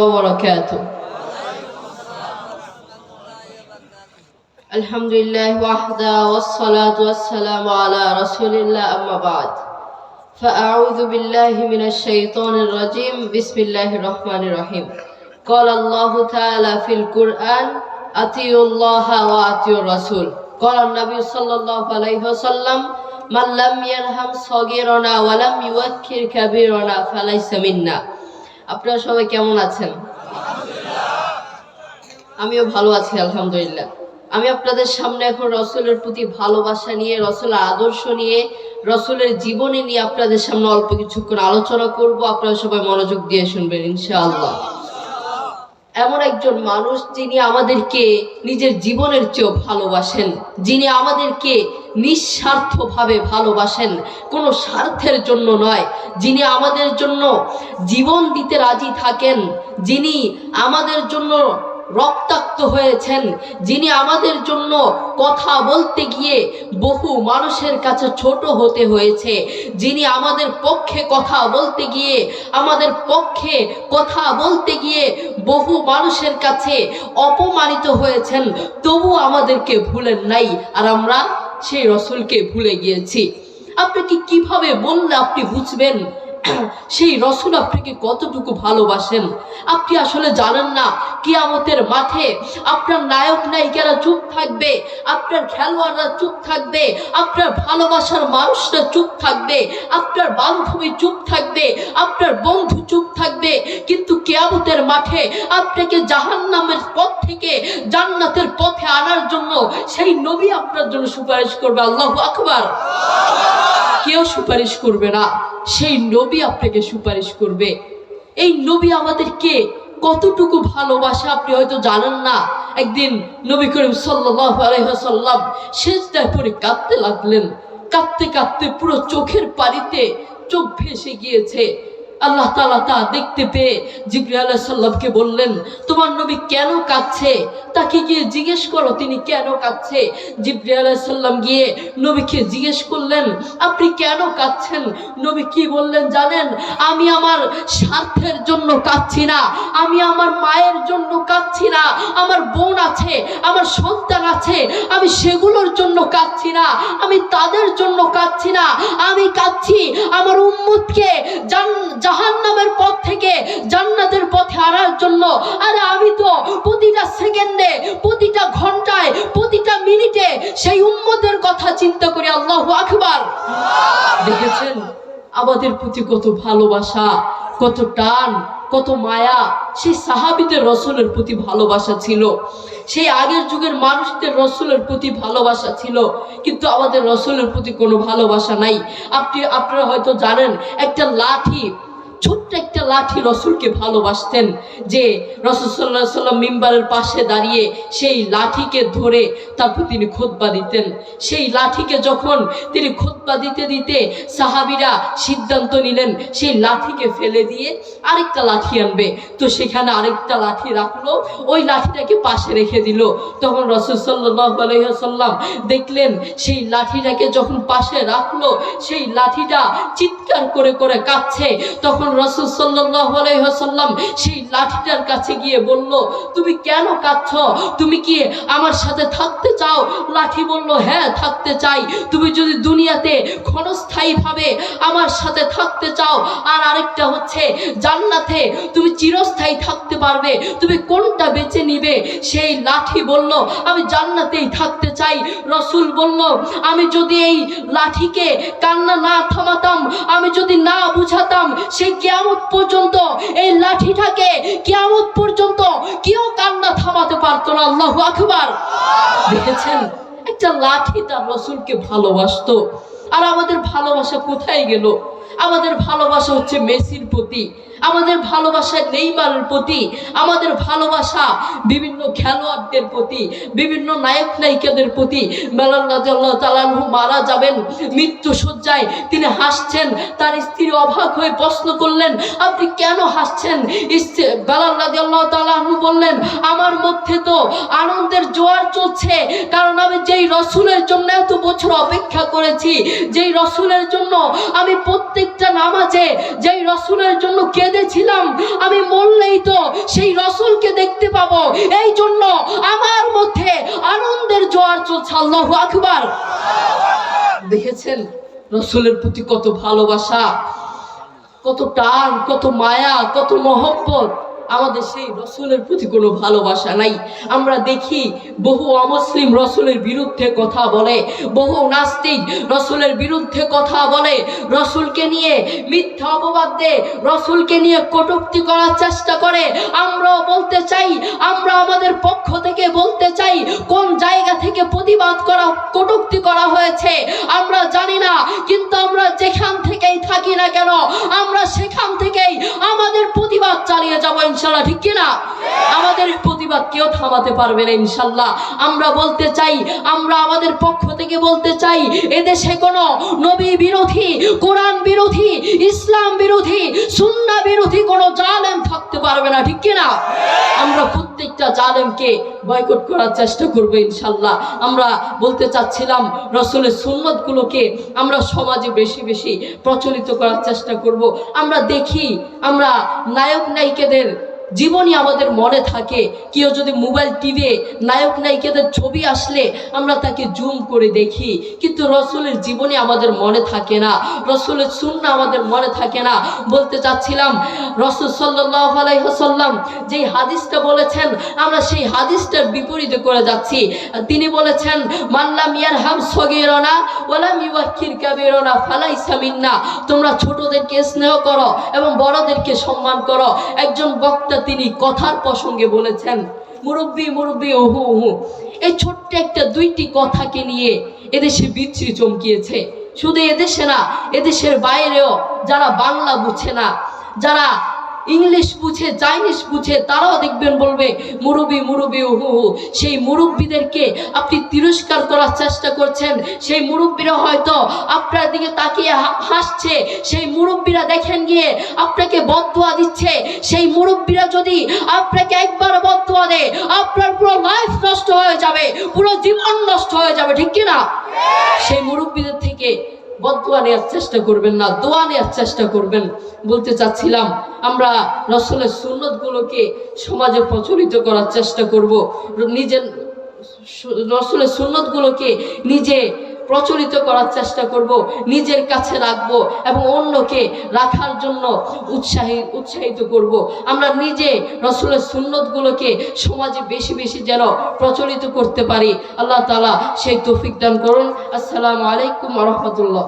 وبركاته الحمد لله وحده والصلاة والسلام على رسول الله أما بعد فأعوذ بالله من الشيطان الرجيم بسم الله الرحمن الرحيم قال الله تعالى في القرآن أطيعوا الله وأطيعوا الرسول قال النبي صلى الله عليه وسلم من لم يرحم صغيرنا ولم يوكر كبيرنا فليس منا আপনারা সবাই কেমন আছেন? আমিও ভালো আছি, আলহামদুলিল্লাহ। আমি আপনাদের সামনে এখন রসুলের প্রতি ভালোবাসা নিয়ে, রসুলের আদর্শ নিয়ে, রসুলের জীবনী নিয়ে আপনাদের সামনে অল্প কিছুক্ষণ আলোচনা করব। আপনারা সবাই মনোযোগ দিয়ে শুনবেন, ইনশাআল্লাহ। এমন একজন মানুষ যিনি আমাদেরকে নিজের জীবনের চেয়েও ভালোবাসেন, যিনি আমাদেরকে নিঃস্বার্থভাবে ভালোবাসেন, কোনো স্বার্থের জন্য নয়। যিনি আমাদের জন্য জীবন দিতে রাজি থাকেন, যিনি আমাদের জন্য রক্তাক্ত হয়েছেন, যিনি আমাদের জন্য কথা বলতে গিয়ে বহু মানুষের কাছে ছোট হতে হয়েছে, যিনি আমাদের পক্ষে কথা বলতে গিয়ে, আমাদের পক্ষে কথা বলতে গিয়ে বহু মানুষের কাছে অপমানিত হয়েছেন তবু আমাদেরকে ভুলেন নাই, আর আমরা সেই রসুলকে ভুলে গিয়েছি। আপনাকে কীভাবে বললে আপনি বুঝবেন? সেই রসুল আপনাকে কতটুকু ভালোবাসেন? আপনি আসলে জানেন না, কিয়ামতের মাঠে আপনার নায়ক নায়িকারা চুপ থাকবে, আপনার খেলোয়াড়রা চুপ থাকবে, আপনার ভালোবাসার মানুষরা চুপ থাকবে, আপনার বান্ধবী চুপ থাকবে, আপনার বন্ধু চুপ মাঠে আপনাকে জাহান্নামের পথ থেকে জান্নাতের পথে আনার জন্য সেই নবী আপনার জন্য সুপারিশ করবে। আল্লাহ আকবার। কেউ সুপারিশ করবে না। সেই নবী আপনাকে সুপারিশ করবে। এই নবী আমাদেরকে কতটুকু ভালোবাসে আপনি হয়তো জানেন না। একদিন নবী করিম সাল্লাম শেষদায় পরে কাঁদতে লাগলেন। কাঁদতে কাঁদতে পুরো চোখের পানিতে চোখ ভেসে গিয়েছে। আল্লাহ তালা তা দেখতে পেয়ে জিবরি আল্লাহ সাল্লামকে বললেন, তোমার নবী কেন কাঁদছে? তাকে গিয়ে জিজ্ঞেস করো, তিনি কেন কাঁদছে? জিবরি আল্লাহ সাল্লাম গিয়ে নবীকে জিজ্ঞেস করলেন, আপনি কেন কাঁদছেন? নবী কি বললেন, জানেন, আমি আমার স্বার্থের জন্য কাঁদছি না, আমি আমার মায়ের জন্য কাঁদছি না, আমার বোন আছে, আমার সন্তান আছে, আমি সেগুলোর জন্য কাঁদছি না, আমি তাদের জন্য কাঁদছি না, আমি কাঁদছি, আমার উম্মতকে জান জাহান নামের পথ থেকে জান্নাতের পথে আনার জন্য। আরে আমি তো প্রতিটা সেকেন্ডে, প্রতিটা ঘন্টায়, প্রতিটা মিনিটে সেই উম্মতের কথা চিন্তা করি। আল্লাহ আকবার। দেখেছেন? আমাদের প্রতি কত ভালোবাসা, কত টান, কত মায়া। সেই সাহাবিদের রসুলের প্রতি ভালোবাসা ছিল। সেই আগের যুগের মানুষদের রসুলের প্রতি ভালোবাসা ছিল। কিন্তু আমাদের রসুলের প্রতি কোনো ভালোবাসা নাই। আপনি, আপনারা হয়তো জানেন, একটা লাঠি ছোট্ট একটা লাঠি রসুলকে ভালোবাসতেন যে রসুল সাল্লাহ সাল্লাম মিম্বারের পাশে দাঁড়িয়ে সেই লাঠিকে ধরে তারপর তিনি খোদবা দিতেন। সেই লাঠিকে যখন তিনি খোদবা দিতে দিতে সাহাবিরা সিদ্ধান্ত নিলেন, সেই লাঠিকে ফেলে দিয়ে আরেকটা লাঠি আনবে। তো সেখানে আরেকটা লাঠি রাখল, ওই লাঠিটাকে পাশে রেখে দিল। তখন রসুল সাল্লাহ সাল্লাম দেখলেন সেই লাঠিটাকে যখন পাশে রাখল, সেই লাঠিটা চিৎকার করে করে কাঁদছে তখন রসুল সাল্লাম সেই লাঠিটার কাছে গিয়ে বলল, তুমি কেন কাঁদছ? তুমি কি আমার সাথে থাকতে চাও? লাঠি বলল হ্যাঁ থাকতে চাই। তুমি যদি দুনিয়াতে ক্ষণস্থায়ীভাবে আমার সাথে থাকতে চাও, আর আরেকটা হচ্ছে জান্নাতে তুমি চিরস্থায়ী থাকতে পারবে। তুমি কোনটা বেছে নিবে? সেই লাঠি বলল, আমি জান্নাতেই থাকতে চাই। রসুল বলল, আমি যদি এই লাঠিকে কান্না না থামাতাম, আমি যদি না বুঝাতাম সেই কেয়ামত পর্যন্ত এই লাঠিটাকে কেয়ামত পর্যন্ত কেউ কান্না থামাতে পারতো না। আল্লাহ আকবার। দেখেছেন? একটা লাঠি তার রসুলকে ভালোবাসতো। আর আমাদের ভালোবাসা কোথায় গেল? আমাদের ভালোবাসা হচ্ছে মেসির প্রতি, আমাদের ভালোবাসা নেইমারের প্রতি, আমাদের ভালোবাসা বিভিন্ন খেলোয়াড়দের প্রতি, বিভিন্ন নায়ক নায়িকাদের প্রতি। তালানহু মারা যাবেন মৃত্যু সজ্জায় তিনি হাসছেন, তার স্ত্রী অবাক হয়ে প্রশ্ন করলেন, আপনি কেন হাসছেন? স্ত্রী- বেলাল রাজিয়াল্লাহ তালানহু বললেন, আমার মধ্যে তো আনন্দের জোয়ার চলছে, কারণ আমি যেই রসুলের জন্য এত বছর অপেক্ষা করেছি, যেই রসুলের জন্য আমি প্রত্যেক প্রত্যেকটা নামাজে যেই রসুলের জন্য কেঁদেছিলাম, আমি মরলেই তো সেই রসুলকে দেখতে পাবো। এই জন্য আমার মধ্যে আনন্দের জোয়ার চলছে, আল্লাহ আকবার। দেখেছেন রসুলের প্রতি কত ভালোবাসা, কত টান, কত মায়া, কত মহব্বত। আমাদের সেই রসুলের প্রতি কোনো ভালোবাসা নাই। আমরা দেখি বহু অমুসলিম রসুলের বিরুদ্ধে কথা বলে, বহু নাস্তিক রসুলের বিরুদ্ধে কথা বলে, রসুলকে নিয়ে মিথ্যা অপবাদ দেয় রসুলকে নিয়ে কটূক্তি করার চেষ্টা করে। আমরাও বলতে চাই, আমরা আমাদের পক্ষ থেকে বলতে চাই, কোন জায়গা থেকে প্রতিবাদ করা, কটুক্তি করা হয়েছে, আমরা জানি না, কিন্তু আমরা যেখান থেকেই থাকি না কেন, আমরা সেখান থেকেই আমাদের প্রতিবাদ চালিয়ে যাব ইনশাল্লাহ ঠিক কিনা? আমাদের প্রতিবাদ কেউ থামাতে পারবে না ইনশাল্লাহ আমরা বলতে চাই, আমরা আমাদের পক্ষ থেকে বলতে চাই, এদেশে কোনো নবী বিরোধী, কোরআন বিরোধী, ইসলাম বিরোধী, সুন্না বিরোধী কোনো জালেম থাকতে পারবে না, ঠিক কিনা? আমরা প্রত্যেকটা জালেমকে বয়কট করার চেষ্টা করব ইনশাল্লাহ আমরা বলতে চাচ্ছিলাম, রসুলের সুন্নতগুলোকে আমরা সমাজে বেশি বেশি প্রচলিত করার চেষ্টা করব। আমরা দেখি, আমরা নায়ক নায়িকাদের জীবনই আমাদের মনে থাকে। কেউ যদি মোবাইল টিভি, নায়ক, নায়িকাদের ছবি আসলে আমরা তাকে জুম করে দেখি। কিন্তু রসুলের জীবনী আমাদের মনে থাকে না। রসুলের শূন্য আমাদের মনে থাকে না। বলতে চাচ্ছিলাম, রসুল সাল্লাহ আলাইসাল্লাম যেই হাদিসটা বলেছেন, আমরা সেই হাদিসটার বিপরীতে করে যাচ্ছি। তিনি বলেছেন মাল্লাম ইয়ার হাম সগেরনা ওলাম ইউয়াক্কির কাবিরনা ফালাই সামিন্না তোমরা ছোটদেরকে স্নেহ করো এবং বড়দেরকে সম্মান করো। একজন বক্তা তিনি কথার প্রসঙ্গে বলেছেন, মুরব্বী মুরব্বী, ওহু ওহু, এই ছোট্ট একটা দুইটি কথাকে নিয়ে এদেশে বিচ্ছিরি চমকিয়েছে। শুধু এদেশে না, এদেশের বাইরেও যারা বাংলা বুঝে না, যারা ইংলিশ বুঝে চাইনিজ বুঝে তারাও দেখবেন বলবে মুরব্বী মুরব্বী হু হু সেই মুরব্বীদেরকে আপনি তিরস্কার করার চেষ্টা করছেন সেই মুরব্বীরা হয়তো আপনার দিকে তাকিয়ে হাসছে সেই মুরব্বীরা দেখেন গিয়ে আপনাকে বদুয়া দিচ্ছে সেই মুরব্বীরা যদি আপনাকে একবার বদুয়া দেয় আপনার পুরো লাইফ নষ্ট হয়ে যাবে পুরো জীবন নষ্ট হয়ে যাবে ঠিক কি না সেই মুরব্বীদের থেকে বদুয়া নেওয়ার চেষ্টা করবেন না, দোয়া নেওয়ার চেষ্টা করবেন। বলতে চাচ্ছিলাম, আমরা রসুলের সুন্নতগুলোকে সমাজে প্রচলিত করার চেষ্টা করব। নিজের রসুলের সুন্নতগুলোকে নিজে প্রচলিত করার চেষ্টা করব, নিজের কাছে রাখব এবং অন্যকে রাখার জন্য উৎসাহী, উৎসাহিত করব। আমরা নিজে রসুলের সুন্নতগুলোকে সমাজে বেশি বেশি যেন প্রচলিত করতে পারি। আল্লাহ তালা সেই তৌফিক দান করুন। আসসালামু আলাইকুম রহমতুল্লাহ।